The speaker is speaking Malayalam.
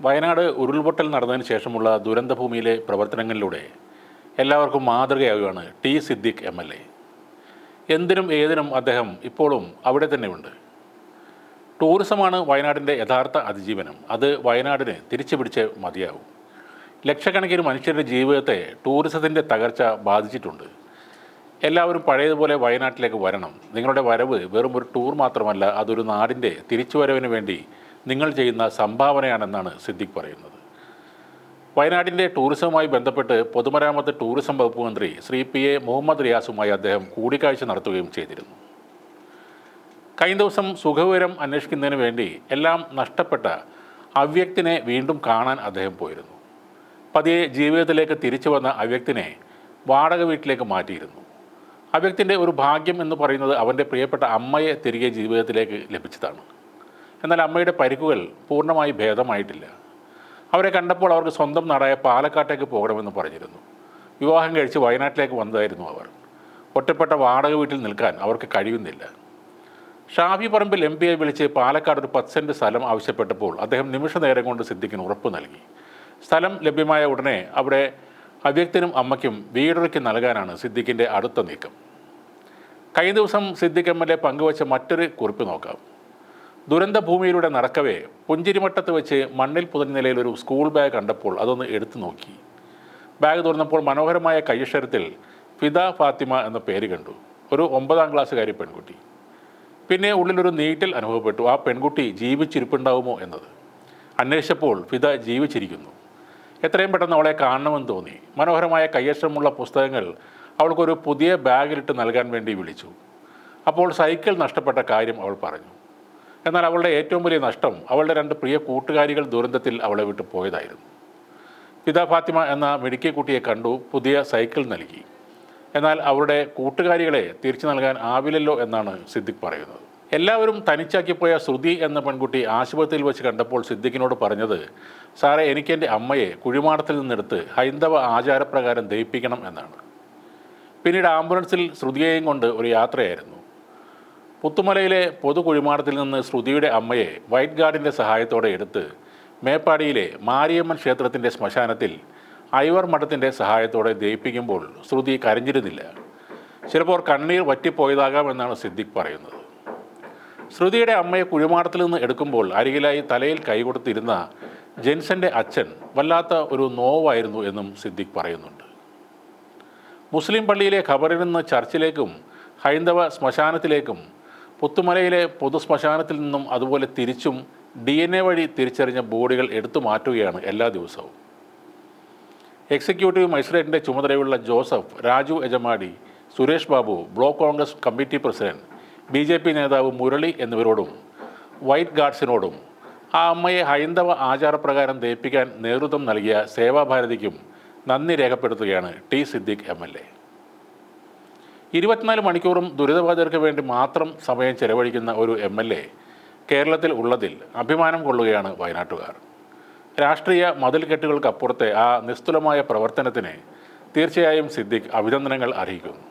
വയനാട് ഉരുൾപൊട്ടൽ നടന്നതിന് ശേഷമുള്ള ദുരന്തഭൂമിയിലെ പ്രവർത്തനങ്ങളിലൂടെ എല്ലാവർക്കും മാതൃകയാവുകയാണ് T Siddique M L A. എന്തിനും ഏതിനും അദ്ദേഹം ഇപ്പോഴും അവിടെ തന്നെയുണ്ട്. ടൂറിസമാണ് വയനാടിന്റെ യഥാർത്ഥ അതിജീവനം. അത് വയനാടിന് തിരിച്ചു പിടിച്ച് മതിയാവും. ലക്ഷക്കണക്കിന് മനുഷ്യരുടെ ജീവിതത്തെ ടൂറിസത്തിന്റെ തകർച്ച ബാധിച്ചിട്ടുണ്ട്. എല്ലാവരും പഴയതുപോലെ വയനാട്ടിലേക്ക് വരണം. നിങ്ങളുടെ വരവ് വെറും ഒരു ടൂർ മാത്രമല്ല അതൊരു നാടിന്റെ തിരിച്ചുവരവിന് വേണ്ടി നിങ്ങൾ ചെയ്യുന്ന സംഭാവനയാണെന്നാണ് സിദ്ദിഖ് പറയുന്നത്. വയനാടിന്റെ ടൂറിസവുമായി ബന്ധപ്പെട്ട് പൊതുമരാമത്ത് ടൂറിസം വകുപ്പ് മന്ത്രി ശ്രീ പി എ മുഹമ്മദ് റിയാസുമായി അദ്ദേഹം കൂടിക്കാഴ്ച നടത്തുകയും ചെയ്തിരുന്നു. കഴിഞ്ഞ ദിവസം സുഖവിവരം അന്വേഷിക്കുന്നതിന് വേണ്ടി എല്ലാം നഷ്ടപ്പെട്ട അവ്യക്തിനെ വീണ്ടും കാണാൻ അദ്ദേഹം പോയിരുന്നു. പതിയെ ജീവിതത്തിലേക്ക് തിരിച്ചു വന്ന അവ്യക്തിനെ വാടക വീട്ടിലേക്ക് മാറ്റിയിരുന്നു. അവ്യക്തിന്റെ ഒരു ഭാഗ്യം എന്ന് പറയുന്നത് അവന്റെ പ്രിയപ്പെട്ട അമ്മയെ തിരികെ ജീവിതത്തിലേക്ക് ലഭിച്ചതാണ്. എന്നാൽ അമ്മയുടെ പരിക്കുകൾ പൂർണമായി ഭേദമായിട്ടില്ല. അവരെ കണ്ടപ്പോൾ അവർക്ക് സ്വന്തം നാടായ പാലക്കാട്ടേക്ക് പോകണമെന്ന് പറഞ്ഞിരുന്നു. വിവാഹം കഴിച്ച് വയനാട്ടിലേക്ക് വന്നതായിരുന്നു അവർ. ഒറ്റപ്പെട്ട വാടക വീട്ടിൽ നിൽക്കാൻ അവർക്ക് കഴിയുന്നില്ല. ഷാഫി പറമ്പിൽ എം പിയെ വിളിച്ച് പാലക്കാട് ഒരു പത്ത് സെന്റ് സ്ഥലം ആവശ്യപ്പെട്ടപ്പോൾ അദ്ദേഹം നിമിഷ നേരം കൊണ്ട് സിദ്ദിഖിന് ഉറപ്പ് നൽകി. സ്ഥലം ലഭ്യമായ ഉടനെ അവിടെ അവ്യക്തനും അമ്മയ്ക്കും വീടൊരുക്കി നൽകാനാണ് സിദ്ദിഖിന്റെ അടുത്ത നീക്കം. കഴിഞ്ഞ ദിവസം സിദ്ദിഖ് എം എൽ എ പങ്കുവച്ച മറ്റൊരു കുറിപ്പ് നോക്കാം. ദുരന്ത ഭൂമിയിലൂടെ നടക്കവേ പുഞ്ചിരിമട്ടത്ത് വെച്ച് മണ്ണിൽ പുതഞ്ഞ നിലയിൽ ഒരു സ്കൂൾ ബാഗ് കണ്ടപ്പോൾ അതൊന്ന് എടുത്തു നോക്കി. ബാഗ് തുറന്നപ്പോൾ മനോഹരമായ കയ്യക്ഷരത്തിൽ ഫിദ ഫാത്തിമ എന്ന പേര് കണ്ടു. ഒരു ഒമ്പതാം ക്ലാസ്സുകാരി പെൺകുട്ടി. പിന്നെ ഉള്ളിലൊരു നീറ്റൽ അനുഭവപ്പെട്ടു. ആ പെൺകുട്ടി ജീവിച്ചിരിപ്പുണ്ടാവുമോ എന്നത്. അന്വേഷിച്ചപ്പോൾ ഫിദ ജീവിച്ചിരിക്കുന്നു. എത്രയും പെട്ടെന്ന് അവളെ കാണണമെന്ന് തോന്നി. മനോഹരമായ കയ്യക്ഷരമുള്ള പുസ്തകങ്ങൾ അവൾക്കൊരു പുതിയ ബാഗിലിട്ട് നൽകാൻ വേണ്ടി വിളിച്ചു. അപ്പോൾ സൈക്കിൾ നഷ്ടപ്പെട്ട കാര്യം അവൾ പറഞ്ഞു. എന്നാൽ അവളുടെ ഏറ്റവും വലിയ നഷ്ടം അവളുടെ രണ്ട് പ്രിയ കൂട്ടുകാരികൾ ദുരന്തത്തിൽ അവളെ വിട്ടു പോയതായിരുന്നു. പിതാ ഫാത്തിമ എന്ന മിടുക്കിയ കുട്ടിയെ കണ്ടു പുതിയ സൈക്കിൾ നൽകി. എന്നാൽ അവരുടെ കൂട്ടുകാരികളെ തിരിച്ചു നൽകാൻ ആവില്ലല്ലോ എന്നാണ് സിദ്ദിഖ് പറയുന്നത്. എല്ലാവരും തനിച്ചാക്കിപ്പോയ ശ്രുതി എന്ന പെൺകുട്ടി ആശുപത്രിയിൽ വെച്ച് കണ്ടപ്പോൾ സിദ്ദിഖിനോട് പറഞ്ഞത് സാറേ എനിക്ക് എന്റെ അമ്മയെ കുഴിമാടത്തിൽ നിന്നെടുത്ത് ഹൈന്ദവ ആചാരപ്രകാരം ദയിപ്പിക്കണം എന്നാണ്. പിന്നീട് ആംബുലൻസിൽ ശ്രുതിയെയും കൊണ്ട് ഒരു യാത്രയായിരുന്നു. പുത്തുമലയിലെ പൊതു കുഴിമാടത്തിൽ നിന്ന് ശ്രുതിയുടെ അമ്മയെ വൈറ്റ് ഗാർഡിന്റെ സഹായത്തോടെ എടുത്ത് മേപ്പാടിയിലെ മാരിയമ്മൻ ക്ഷേത്രത്തിന്റെ ശ്മശാനത്തിൽ ഐവർ മഠത്തിന്റെ സഹായത്തോടെ ദയിപ്പിക്കുമ്പോൾ ശ്രുതി കരഞ്ഞിരുന്നില്ല. ചിലപ്പോൾ കണ്ണീർ വറ്റിപ്പോയതാകാം എന്നാണ് സിദ്ദിഖ് പറയുന്നത്. ശ്രുതിയുടെ അമ്മയെ കുഴിമാടത്തിൽ നിന്ന് എടുക്കുമ്പോൾ അരികിലായി തലയിൽ കൈകൊടുത്തിരുന്ന ജെൻസന്റെ അച്ഛൻ വല്ലാത്ത ഒരു നോവായിരുന്നു എന്നും സിദ്ദിഖ് പറയുന്നുണ്ട്. മുസ്ലിം പള്ളിയിലെ ഖബറിൽ നിന്ന് ചർച്ചിലേക്കും ഹൈന്ദവ ശ്മശാനത്തിലേക്കും പുത്തുമലയിലെ പൊതുശ്മശാനത്തിൽ നിന്നും അതുപോലെ തിരിച്ചും ഡി എൻ എ വഴി തിരിച്ചറിഞ്ഞ ബോഡികൾ എടുത്തു മാറ്റുകയാണ് എല്ലാ ദിവസവും. എക്സിക്യൂട്ടീവ് മജിസ്ട്രേറ്റിന്റെ ചുമതലയുള്ള Joseph Raju Ejamadi Suresh Babu block Congress committee president B J P നേതാവ് മുരളി എന്നിവരോടും വൈറ്റ് ഗാർഡ്സിനോടും ആ അമ്മയെ ഹൈന്ദവ ആചാരപ്രകാരം ദയിപ്പിക്കാൻ നേതൃത്വം നൽകിയ സേവാഭാരതിക്കും നന്ദി രേഖപ്പെടുത്തുകയാണ് ടി സിദ്ദിഖ് എം. ഇരുപത്തിനാല് മണിക്കൂറും ദുരിതബാധിതർക്ക് വേണ്ടി മാത്രം സമയം ചെലവഴിക്കുന്ന ഒരു എം എൽ എ കേരളത്തിൽ ഉള്ളതിൽ അഭിമാനം കൊള്ളുകയാണ് വയനാട്ടുകാർ. രാഷ്ട്രീയ മതിൽക്കെട്ടുകൾക്കപ്പുറത്തെ ആ നിസ്തുലമായ പ്രവർത്തനത്തിന് തീർച്ചയായും സിദ്ദിഖ് അഭിനന്ദനങ്ങൾ അറിയിക്കുന്നു